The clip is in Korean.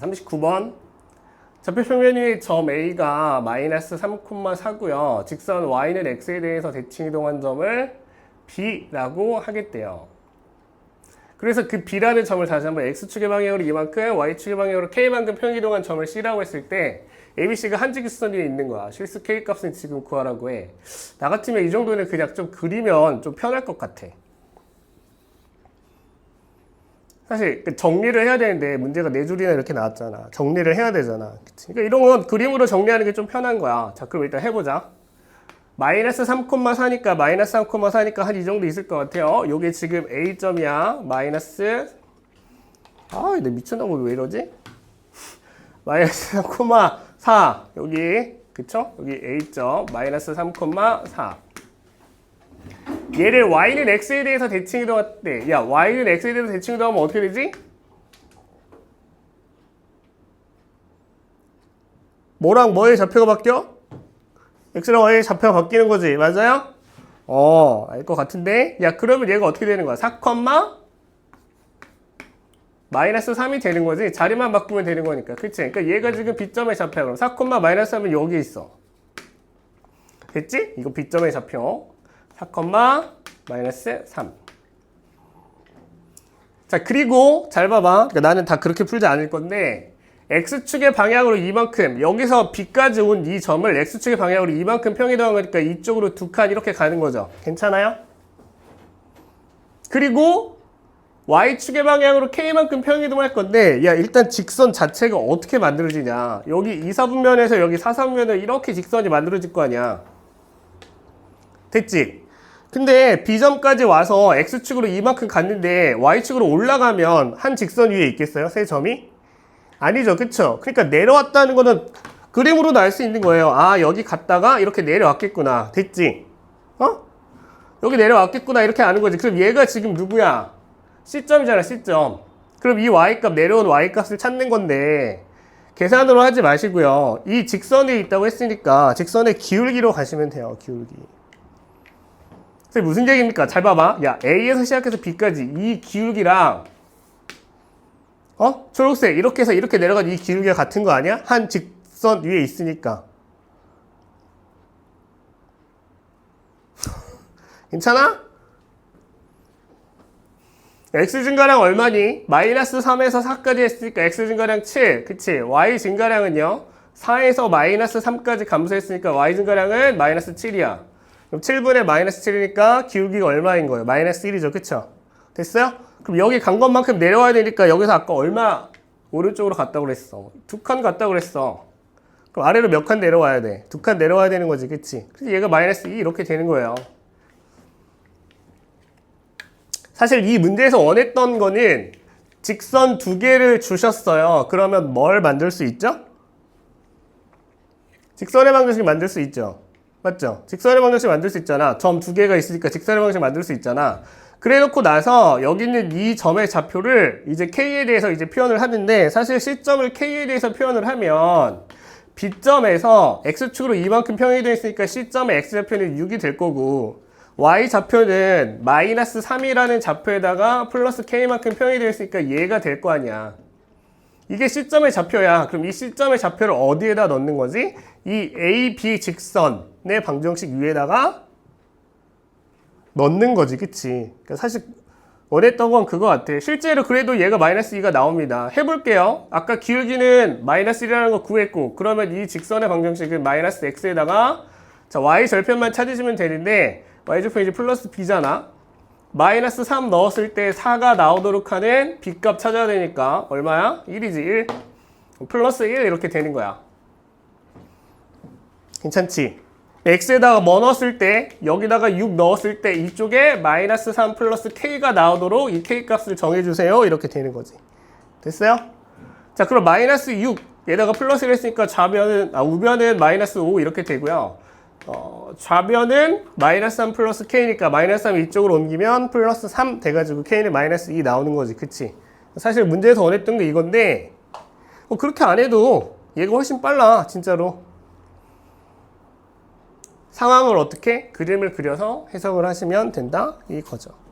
39번 좌표평면의 점 A가 마이너스 3,4고요. 직선 Y는 X에 대해서 대칭 이동한 점을 B라고 하겠대요. 그래서 그 B라는 점을 다시 한번 X축의 방향으로 이만큼, Y축의 방향으로 K만큼 평행 이동한 점을 C라고 했을 때 ABC가 한 직선 위에 있는 거야. 실수 K 값은 지금 구하라고 해. 나 같으면 이 정도는 그냥 좀 그리면 좀 편할 것 같아. 사실 그 정리를 해야 되는데 문제가 네 줄이나 이렇게 나왔잖아. 정리를 해야 되잖아. 그치? 그러니까 이런 건 그림으로 정리하는 게 좀 편한 거야. 자, 그럼 일단 해보자. 마이너스 3,4니까 마이너스 3,4니까 한 이 정도 있을 것 같아요. 요게 지금 A점이야. 마이너스 아, 내 미쳤나 보왜 이러지? 마이너스 3,4 여기 그쵸? 여기 A점 마이너스 3,4 얘를 y는 x에 대해서 대칭 이동할 때, 야 y는 x에 대해서 대칭 이동하면 어떻게 되지? 뭐랑 뭐의 좌표가 바뀌어? x랑 y의 좌표가 바뀌는 거지, 맞아요? 어, 알 것 같은데, 야 그러면 얘가 어떻게 되는 거야? 4, 마이너스 3이 되는 거지. 자리만 바꾸면 되는 거니까, 그치? 그러니까 얘가 지금 B점의 좌표야. 그럼 4, 마이너스 3은 여기 있어. 됐지? 이거 B점의 좌표. 4, 마이너스 3. 자, 그리고 잘 봐봐. 그러니까 나는 다 그렇게 풀지 않을 건데 x축의 방향으로 이만큼 여기서 b까지 온 이 점을 x축의 방향으로 이만큼 평이동한 거니까 이쪽으로 두 칸 이렇게 가는 거죠. 괜찮아요? 그리고 y축의 방향으로 k만큼 평이동할 건데 야 일단 직선 자체가 어떻게 만들어지냐 여기 2사분면에서 여기 4사분면을 이렇게 직선이 만들어질 거 아니야 됐지? 근데 B점까지 와서 X축으로 이만큼 갔는데 Y축으로 올라가면 한 직선 위에 있겠어요? 세 점이? 아니죠. 그쵸? 그러니까 내려왔다는 거는 그림으로도 알 수 있는 거예요. 아, 여기 갔다가 이렇게 내려왔겠구나. 됐지? 어? 여기 내려왔겠구나. 이렇게 아는 거지. 그럼 얘가 지금 누구야? C점이잖아, C점. 그럼 이 Y값, 내려온 Y값을 찾는 건데, 계산으로 하지 마시고요. 이 직선에 있다고 했으니까, 직선의 기울기로 가시면 돼요, 기울기. 무슨 얘기입니까? 잘 봐봐. 야, A에서 시작해서 B까지 이 기울기랑 어? 초록색 이렇게 해서 이렇게 내려간 이 기울기가 같은 거 아니야? 한 직선 위에 있으니까. 괜찮아? x 증가량 얼마니? 마이너스 3에서 4까지 했으니까 x 증가량 7. 그치? y 증가량은요? 4에서 마이너스 3까지 감소했으니까 y 증가량은 마이너스 7이야. 그럼 7분의 마이너스 7이니까 기울기가 얼마인 거예요? 마이너스 1이죠. 그쵸? 됐어요? 그럼 여기 간 것만큼 내려와야 되니까 여기서 아까 얼마 오른쪽으로 갔다고 그랬어? 두 칸 갔다고 그랬어. 그럼 아래로 몇 칸 내려와야 돼? 두 칸 내려와야 되는 거지. 그치? 그래서 얘가 마이너스 2 이렇게 되는 거예요. 사실 이 문제에서 원했던 거는 직선 두 개를 주셨어요. 그러면 뭘 만들 수 있죠? 직선의 방정식 만들 수 있죠. 맞죠? 직선의 방정식 만들 수 있잖아. 점 두 개가 있으니까 직선의 방정식 만들 수 있잖아. 그래 놓고 나서 여기 있는 이 점의 좌표를 이제 K에 대해서 이제 표현을 하는데 사실 C점을 K에 대해서 표현을 하면 B점에서 X축으로 이만큼 평행이 되어 있으니까 C점의 X좌표는 6이 될 거고 Y 좌표는 마이너스 3이라는 좌표에다가 플러스 K만큼 평행이 되어 있으니까 얘가 될 거 아니야. 이게 C점의 좌표야. 그럼 이 C점의 좌표를 어디에다 넣는 거지? 이 AB 직선의 방정식 위에다가 넣는 거지, 그치? 그러니까 사실 원했던 건 그거 같아. 실제로 그래도 얘가 마이너스 2가 나옵니다. 해볼게요. 아까 기울기는 마이너스 1이라는 거 구했고, 그러면 이 직선의 방정식은 마이너스 x에다가 자, y 절편만 찾으시면 되는데, y 절편 이제 플러스 b잖아. 마이너스 3 넣었을 때 4가 나오도록 하는 b값 찾아야 되니까 얼마야? 1이지 1. 플러스 1 이렇게 되는 거야. 괜찮지? x에다가 뭐 넣었을 때 여기다가 6 넣었을 때 이쪽에 마이너스 3 플러스 k가 나오도록 이 k 값을 정해주세요. 이렇게 되는 거지. 됐어요? 자 그럼 마이너스 6 얘다가 플러스를 했으니까 좌변은 아 우변은 마이너스 5 이렇게 되고요. 어, 좌변은 마이너스 3 플러스 k니까 마이너스 3 이쪽으로 옮기면 플러스 3 돼가지고 k는 마이너스 2 나오는 거지. 그치? 사실 문제에서 원했던 게 이건데 뭐 그렇게 안 해도 얘가 훨씬 빨라 진짜로. 상황을 어떻게 그림을 그려서 해석을 하시면 된다 이거죠.